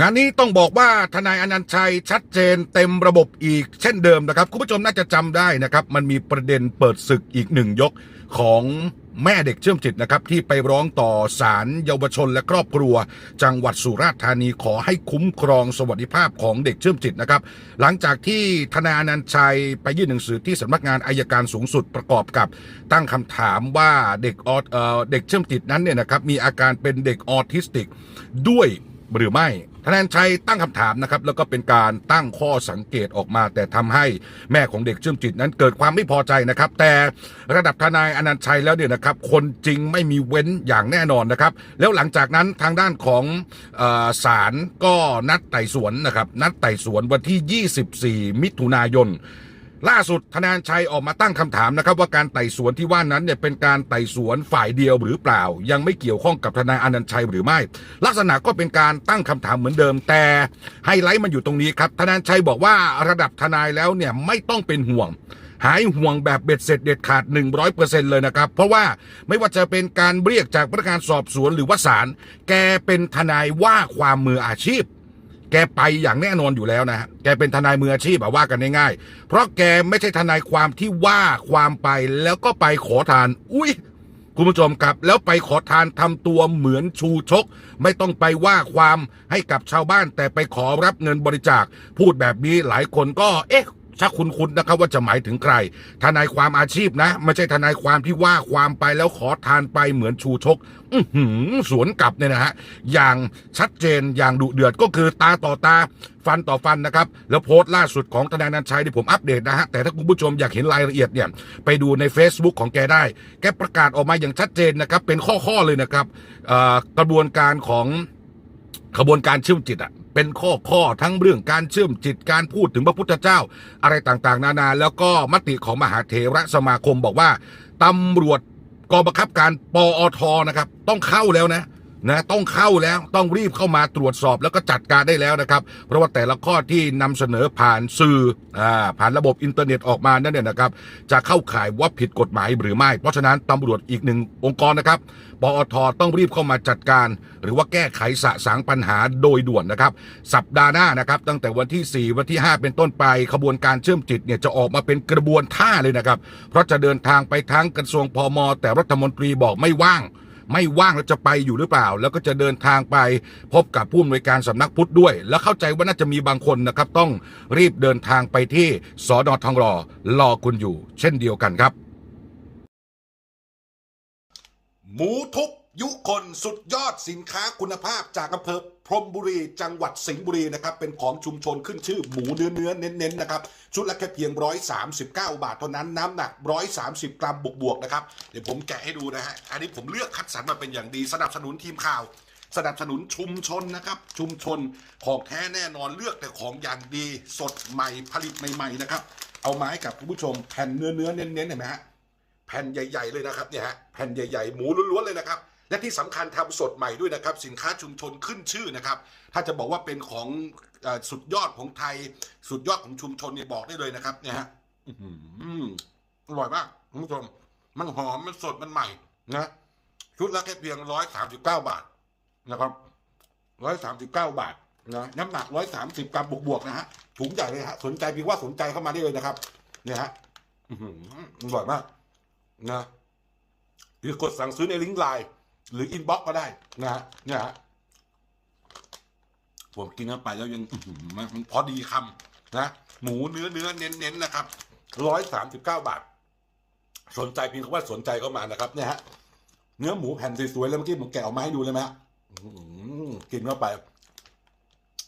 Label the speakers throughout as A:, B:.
A: งานนี้ต้องบอกว่าทนายอนันต์ชัยชัดเจนเต็มระบบอีกเช่นเดิมนะครับ คุณผู้ชมน่าจะจำได้นะครับ มันมีประเด็นเปิดศึกอีกหนึ่งยกของแม่เด็กเชื่อมจิตนะครับ ที่ไปร้องต่อศาลเยาวชนและครอบครัว จังหวัดสุราษฎร์ธานีขอให้คุ้มครองสวัสดิภาพของเด็กเชื่อมจิตนะครับ หลังจากที่ทนายอนันชัยไปยื่นหนังสือที่สำนักงานอายการสูงสุดประกอบกับ ตั้งคำถามว่าเด็กออเอ่อเด็กเชื่อมจิตนั้นเนี่ยนะครับมีอาการเป็นเด็กออทิสติกด้วยหรือไม่ ทนายชัยตั้งคำถามนะครับแล้วก็เป็นการตั้งข้อสังเกตออกมา แต่ทำให้แม่ของเด็กเชื่อมจิตนั้นเกิดความไม่พอใจนะครับ แต่ระดับทนายอนันชัยแล้วเนี่ยนะครับ คนจริงไม่มีเว้นอย่างแน่นอนนะครับ แล้วหลังจากนั้นทางด้านของศาลก็นัดไต่สวนนะครับ นัดไต่สวนวันที่ 24 มิถุนายน ล่าสุดทนายชัยออกมาตั้งคำถามนะครับว่าการไต่สวนที่ว่านั้นเนี่ยเป็นการไต่สวนฝ่ายเดียวหรือเปล่า ยังไม่เกี่ยวข้องกับทนายอนันต์ชัยหรือไม่ ลักษณะก็เป็นการตั้งคำถามเหมือนเดิม แต่ไฮไลท์มันอยู่ตรงนี้ครับทนายชัยบอกว่าระดับทนายแล้วเนี่ยไม่ต้องเป็นห่วงหายห่วงแบบเบ็ดเสร็จเด็ดขาด 100%เลยนะครับ เพราะว่าไม่ว่าจะเป็นการเรียกจากพนักงานสอบสวนหรือว่าศาลแกเป็นทนายว่าความมืออาชีพ แกไปอย่างแน่นอนอยู่แล้วนะฮะแกเป็นทนายมืออาชีพอะว่ากันง่ายๆเพราะแกไม่ใช่ทนายความที่ว่าความไปแล้วก็ไปขอทาน อุ้ยคุณผู้ชมครับแล้วไปขอทานทำตัวเหมือนชูชก ไม่ต้องไปว่าความให้กับชาวบ้านแต่ไปขอรับเงินบริจาค พูดแบบนี้หลายคนก็ เอ๊ะ ชักคุ้นๆนะครับว่าจะหมายถึงใคร ทนายความอาชีพนะ ไม่ใช่ทนายความที่ว่าความไปแล้วขอทานไปเหมือนชูชกอืสวนกลับเนี่ยนะฮะ อย่างชัดเจนอย่างดุเดือดก็คือตาต่อตาฟันต่อฟันนะครับ แล้วโพสต์ล่าสุดของทนายนันชัยที่ผมอัปเดตนะฮะ แต่ถ้าคุณผู้ชมอยากเห็นรายละเอียดเนี่ย ไปดูใน Facebook ของแกได้ แกประกาศออกมาอย่างชัดเจนนะครับ เป็นข้อๆเลยนะครับกระบวนการของขบวนการเชื่อมจิตอะ เป็นข้อข้อทั้งเรื่องการเชื่อมจิตการพูดถึงพระพุทธเจ้า อะไรต่างๆ นานา แล้วก็มติของมหาเถระสมาคมบอกว่าตำรวจกองบังคับการปอทนะครับ ต้องเข้าแล้วนะ นะต้องเข้าแล้วต้องรีบเข้ามาตรวจสอบแล้วก็จัดการได้แล้วนะครับ เพราะว่าแต่ละข้อที่นำเสนอผ่านสื่ออ่าผ่านระบบอินเทอร์เน็ตออกมานั่นเนี่ยนะครับ จะเข้าข่ายว่าผิดกฎหมายหรือไม่ เพราะฉะนั้นตำรวจอีกหนึ่งองค์กรนะครับปอทต้องรีบเข้ามาจัดการ หรือว่าแก้ไขสะสางปัญหาโดยด่วนนะครับ สัปดาห์หน้านะครับ ตั้งแต่วันที่ 4 วันที่ 5 เป็นต้นไปขบวนการเชื่อมจิตเนี่ยจะออกมาเป็นกระบวนท่าเลยนะครับ เพราะจะเดินทางไปทั้งกระทรวงพอมแต่รัฐมนตรีบอกไม่ว่าง ไม่ว่างแล้วจะไปอยู่หรือเปล่า แล้วก็จะเดินทางไปพบกับผู้อำนวยการสำนักพุทธด้วย แล้วเข้าใจว่าน่าจะมีบางคนนะครับ ต้องรีบเดินทางไปที่สอนอทองรอรอคุณอยู่ เช่นเดียวกันครับ หมูทุบ ยุคนสุดยอดสินค้าคุณภาพจากอำเภอพรมบุรีจังหวัดสิงห์บุรีนะครับเป็นของชุมชนขึ้นชื่อหมูเนื้อเนื้อเน้นๆนะครับชุดละแค่เพียง 139 บาทเท่านั้นน้ำหนัก 130 กรัมบวกๆนะครับเดี๋ยวผมแกะให้ดูนะฮะอันนี้ผมเลือกคัดสรรมาเป็นอย่างดีสนับสนุนทีมข่าว สนับสนุนชุมชนนะครับชุมชนของแท้แน่นอนเลือกแต่ของอย่างดีสดใหม่ผลิตใหม่ๆนะครับเอาไม้กับคุณผู้ชมแผ่นเนื้อเนื้อเน้นๆเห็นไหมฮะแผ่นใหญ่ ๆเลยนะครับเนี่ยฮะแผ่นใหญ่ๆหมูล้วนๆเลยนะครับ และที่สำคัญทำสดใหม่ด้วยนะครับ สินค้าชุมชนขึ้นชื่อนะครับ ถ้าจะบอกว่าเป็นของอสุดยอดของไทย สุดยอดของชุมชนเนี่ยบอกได้เลยนะครับ เนี่ยฮะอร่อยมากคุณผู้ชมมันหอมมันสดมันใหม่นะชุดละแค่เพียงร้อยสามสิบเก้าบาทนะครับร้อยสามสิบเก้าบาทนะน้ำหนักร้อยสามสิบกรัมบวกๆนะฮะถุงใหญ่เลยฮะสนใจเพียงว่าสนใจเข้ามาได้เลยนะครับ เนี่ยฮะอื้อหืออร่อยมากนะหรือกดสั่งซื้อในลิงก์ไลน์ หรืออินบ็อกก็ได้นะฮะเนี่ยฮะผมกินเข้าไปแล้วยังมันพอดีคำนะหมูเนื้อเนื้อเน้นเน้นนะครับร้อยสามสิบเก้าบาท สนใจเพียงคำว่าสนใจเข้ามานะครับ เนี่ยฮะเนื้อหมูแผ่นสวยๆแล้วเมื่อกี้ผมแกะออกมาให้ดูเลยไหมฮะกินเข้าไป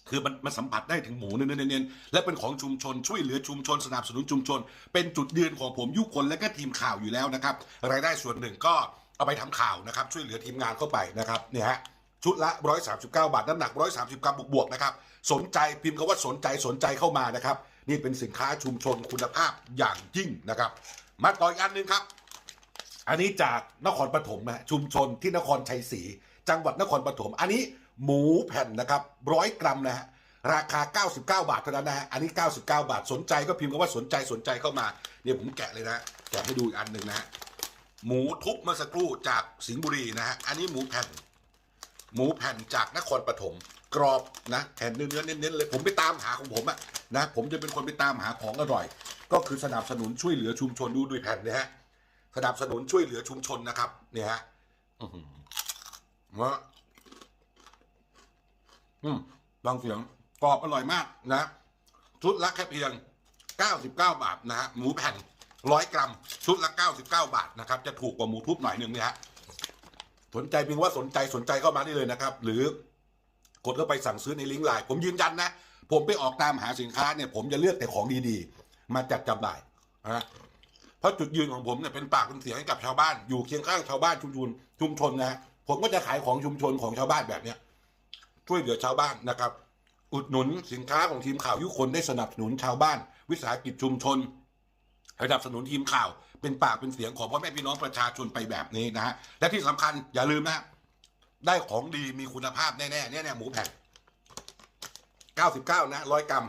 A: คือมันมันสัมผัสได้ถึงหมูเน้นๆและเป็นของชุมชนช่วยเหลือชุมชนสนับสนุนชุมชน เป็นจุดยืนของผมยุคนและก็ทีมข่าวอยู่แล้วนะครับ รายได้ส่วนหนึ่งก็ เอาไปทำข่าวนะครับ ช่วยเหลือทีมงานเข้าไปนะครับเนี่ยฮะชุดละ 139 บาท น้ำหนัก 130 กรัมบวกๆนะครับ สนใจพิมพ์คำว่าสนใจสนใจเข้ามานะครับ นี่เป็นสินค้าชุมชนคุณภาพอย่างยิ่งนะครับ มาต่ออีกอันหนึ่งครับ อันนี้จากนครปฐมนะชุมชนที่นครชัยศรีจังหวัดนครปฐมอันนี้หมูแผ่นนะครับร้อยกรัมนะฮะราคา 99 บาทเท่านั้นนะฮะอันนี้ 99 บาทสนใจก็พิมพ์คำว่าสนใจสนใจเข้ามาเนี่ยผมแกะเลยนะแกะให้ดูอีกอันหนึ่งนะฮะ หมูทุบเมื่อสักครู่จากสิงห์บุรีนะฮะอันนี้หมูแผ่น หมูแผ่นจากนครปฐมกรอบนะแผ่นเนื้อเน้นๆเลยผมไปตามหาของผมอะนะผมจะเป็นคนไปตามหาของอร่อย ก็คือสนับสนุนช่วยเหลือชุมชนดูด้วยแผ่นเนี่ยฮะสนับสนุนช่วยเหลือชุมชนนะครับ เนี่ยฮะอื้อหือนะอืมบางเสียงกรอบอร่อยมากนะชุดละแค่เพียง 99 บาทนะฮะหมูแผ่น ร้อยกรัม ชุดละ 99 บาทนะครับ จะถูกกว่าหมูทุบหน่อยหนึ่งเนี่ยฮะสนใจเพียงว่าสนใจสนใจเข้ามาได้เลยนะครับ หรือกดเข้าไปสั่งซื้อในลิงก์ไลน์ผมยืนยันนะ ผมไปออกตามหาสินค้าเนี่ยผมจะเลือกแต่ของดีๆ มาจัดจำหน่ายนะเพราะจุดยืนของผมเนี่ยเป็นปากเป็นเสียงให้กับชาวบ้านอยู่เคียงข้างชาวบ้านชุมชนชุมชนนะฮะผมก็จะขายของชุมชนของชาวบ้านแบบเนี้ยช่วยเหลือชาวบ้านนะครับ อุดหนุนสินค้าของทีมข่าวยุคนได้สนับสนุนชาวบ้าน วิสาหกิจชุมชน สนับสนุนทีมข่าว เป็นปากเป็นเสียงของพ่อแม่พี่น้องประชาชนไปแบบนี้นะฮะและที่สำคัญอย่าลืมนะได้ของดีมีคุณภาพแน่ๆเนี่ยเนี่ยหมูแผ่น99 นะร้อยกรัม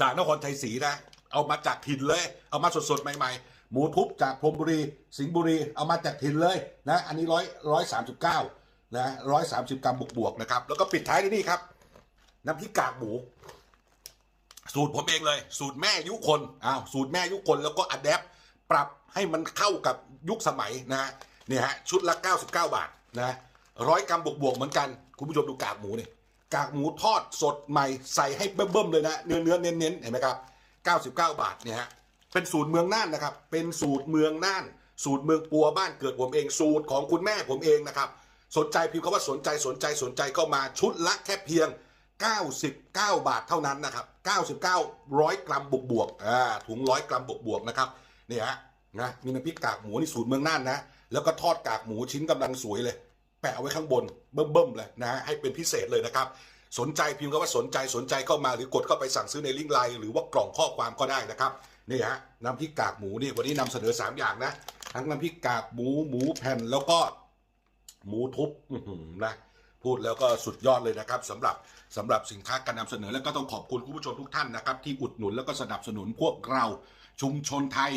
A: จากนครชัยศรีนะ เอามาจากถิ่นเลย เอามาสดๆ ใหม่ ๆ หมูทุบจากพรมบุรี สิงห์บุรี เอามาจากถิ่นเลยนะ อันนี้ร้อยร้อยสามสิบเก้านะร้อยสามสิบกรัมบวกๆนะครับ แล้วก็ปิดท้ายที่นี่ครับ น้ำพริกกากหมู สูตรผมเองเลย สูตรแม่ยุคนอ้าวสูตรแม่ยุคนแล้วก็อัดแอปปรับให้มันเข้ากับยุคสมัยนะฮะเนี่ยฮะชุดละ 99 บาทนะร้อยกรัมบวกๆเหมือนกัน คุณผู้ชมดูกากหมูนี่กากหมูทอดสดใหม่ใส่ให้เบิ่มๆเลยนะเนื้อเนื้อเน้นๆเห็นไหมครับ99 บาทเนี่ยฮะเป็นสูตรเมืองน่านนะครับ เป็นสูตรเมืองน่าน สูตรเมืองปัวบ้านเกิดผมเองสูตรของคุณแม่ผมเองนะครับ สนใจพิมพ์คำว่าสนใจสนใจสนใจก็มาชุดละแค่เพียง 99 บาทเท่านั้นนะครับ 99ร้อยกรัมบวกบวกอ่าถุงร้อยกรัมบวกบวกนะครับเนี่ยฮะนะมีน้ำพริกกากหมูนี่สูตรเมืองน่านนะ แล้วก็ทอดกากหมูชิ้นกำลังสวยเลย แปะเอาไว้ข้างบนเบิ่มๆเลยนะให้เป็นพิเศษเลยนะครับ สนใจพิมพ์คำว่าสนใจสนใจเข้ามาหรือกดเข้าไปสั่งซื้อในลิงก์ไลน์หรือว่ากล่องข้อความก็ได้นะครับนี่ฮะน้ำพริกกากหมูนี่วันนี้นำเสนอ 3 อย่างนะ ทั้งน้ำพริกกากหมูหมูแผ่นแล้วก็หมูทุบนะ พูดแล้วก็สุดยอดเลยนะครับสำหรับสำหรับสินค้าการนำเสนอ แล้วก็ต้องขอบคุณคุณผู้ชมทุกท่านนะครับ ที่อุดหนุนแล้วก็สนับสนุนพวกเราชุมชนไทย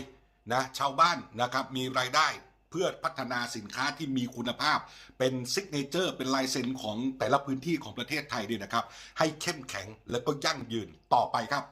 A: นะชาวบ้านนะครับมีรายได้เพื่อพัฒนาสินค้าที่มีคุณภาพ เป็นซิกเนเจอร์เป็นลายเซ็นของแต่ละพื้นที่ของประเทศไทยด้วยนะครับ ให้เข้มแข็งแล้วก็ยั่งยืนต่อไปครับ